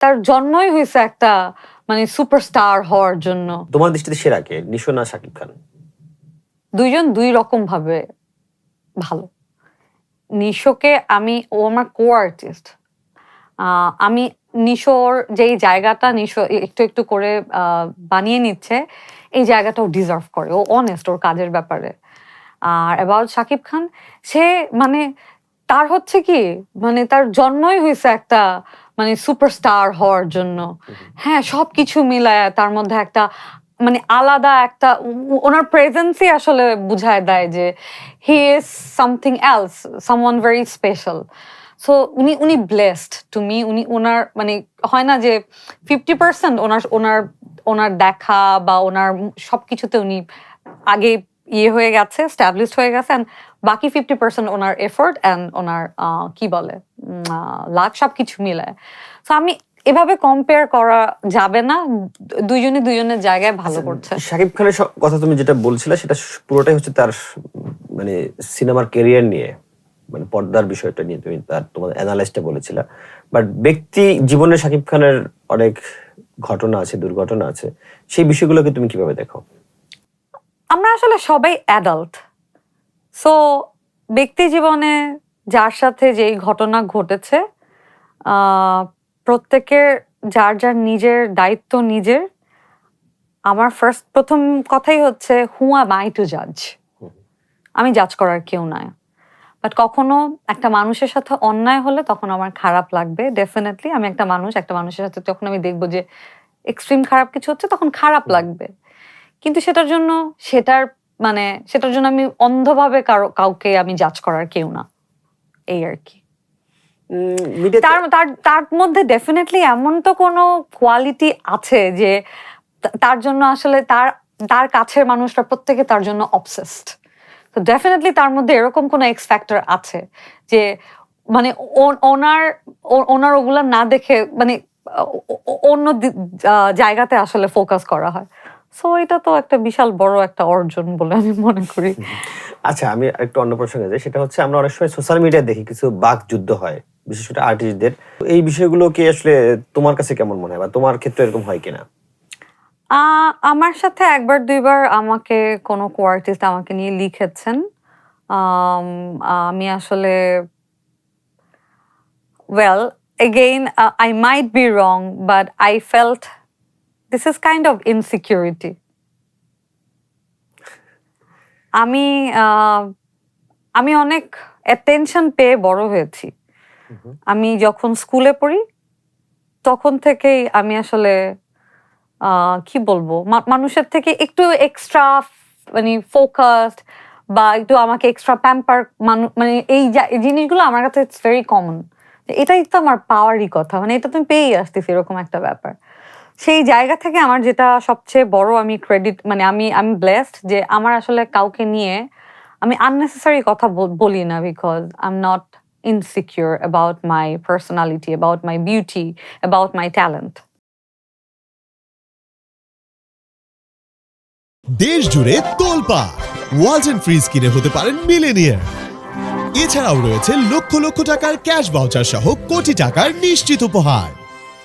তার জন্মই হয়েছে একটা মানে সুপারস্টার হওয়ার জন্য। তোমার দৃষ্টিতে সেরা কে? নিশো না শাকিব খান? দুইজন দুই রকম ভাবে ভালো। নিশোকে আমি ও আমার কো আর্টিস্ট আমি নিশোর যেই জায়গাটা নিশো একটু একটু করে আহ, বানিয়ে নিচ্ছে এই জায়গাটাও ডিজার্ভ করে। ও অনেস্ট ওর কাজের ব্যাপারে। আর অ্যাবাউট শাকিব খান সে মানে তার হচ্ছে কি মানে তার জন্মই হয়েছে একটা মানে সুপারস্টার হওয়ার জন্য। হ্যাঁ সব কিছু মিলায় তার মধ্যে একটা মানে আলাদা একটা ওনার প্রেজেন্সই আসলে বুঝায় দেয় যে he is something else someone very special so উনি উনি ব্লেসড টু মি উনি ওনার মানে হয় না যে ফিফটি পার্সেন্ট ওনার ওনার ওনার দেখা বা ওনার সব কিছুতে উনি আগে ইয়ে হয়ে গেছে স্ট্যাবলিশড হয়ে গেছে and বাকি ফিফটি পার্সেন্ট ওনার এফোর্ট অ্যান্ড ওনার কি বলে? লাখ সব কিছু মিলায় তো আমি এভাবে কম্পেয়ার করা যাবে না। দুইজনে দুইজনের জায়গায় ভালো করছে। শাকিব খানের কথা তুমি যেটা বলছিলে সেটা পুরোটাই হচ্ছে তার মানে সিনেমার ক্যারিয়ার নিয়ে মানে পর্দার বিষয়টা নিয়ে তুমি তার তোমার অ্যানালাইসটা বলেছিলা। বাট ব্যক্তি জীবনে শাকিব খানের অনেক ঘটনা আছে দুর্ঘটনা আছে সেই বিষয়গুলোকে তুমি কীভাবে দেখো? আমরা আসলে সবাই অ্যাডাল্ট সো ব্যক্তি জীবনে যার সাথে যেই ঘটনা ঘটেছে আহ, প্রত্যেকের যার যার নিজের দায়িত্ব নিজের আমার ফার্স্ট প্রথম কথাই হচ্ছে হু am আই টু জাজ আমি জাজ করার কেউ নয় বাট কখনো একটা মানুষের সাথে অন্যায় হলে তখন আমার খারাপ লাগবে ডেফিনেটলি আমি একটা মানুষ একটা মানুষের সাথে যখন আমি দেখব যে এক্সট্রিম খারাপ কিছু হচ্ছে তখন খারাপ লাগবে। কিন্তু সেটার জন্য সেটার মানে সেটার জন্য আমি অন্ধভাবে কারও কাউকে আমি জাজ করার কেউ না। এই আর কি। তার তার তার মধ্যে ডেফিনেটলি এমন তো কোনো কোয়ালিটি আছে যে তার জন্য আসলে তার তার কাছের মানুষরা প্রত্যেকে তার জন্য অবসেসড তো ডেফিনেটলি তার মধ্যে এরকম কোনো এক্স ফ্যাক্টর আছে যে মানে ওনার ওনার ওগুলা না দেখে মানে অন্য জায়গাতে আসলে ফোকাস করা হয়। সো এটা তো একটা বিশাল বড় একটা অর্জন বলে আমি মনে করি। আচ্ছা আমি একটু অন্য প্রসঙ্গে যাই। সেটা হচ্ছে আমরা অনেক সময় সোশ্যাল মিডিয়ায় দেখি কিছু বাক যুদ্ধ হয় বিশেষ করে আর্টিস্টদের এই বিষয়গুলো কি আসলে তোমার কাছে কেমন মনে হয় বা তোমার ক্ষেত্রে এরকম হয় কিনা? আমার সাথে একবার দুইবার আমাকে কোনো কো আর্টিস্ট আমাকে নিয়ে লিখেছেন। আম, আমি আসলে well again I might be wrong but I felt this is kind of insecurity আমি আহ, আমি অনেক অ্যাটেনশন পেয়ে বড় হয়েছি। আমি যখন স্কুলে পড়ি তখন থেকেই আমি আসলে আহ, কি বলব? মানুষের থেকে একটু এক্সট্রা মানে ফোকাসড বা একটু আমাকে এক্সট্রা প্যাম্পার মানে এই জিনিসগুলো আমার কাছে ইটস ভেরি কমন এটাই তো আমার পাওয়ারই কথা। মানে এটা তুমি পেয়েই আসতেছি এরকম একটা ব্যাপার। সেই জায়গা থেকে আমার যেটা সবচেয়ে বড় আমি ক্রেডিট মানে আমি আমি ব্লেসড যে আমার আসলে কাউকে নিয়ে আমি আননেসেসারি কথা বল- না because I am not insecure about my personality about my beauty about my talent দেশ জুড়ে তোলপা এন্ড ফ্রিজ কিনে হতে পারেন মিলেনিয়ার এছাড়াও রয়েছে লক্ষ লক্ষ টাকার ক্যাশ ভাউচার সহ কোটি টাকার নিশ্চিত উপহার।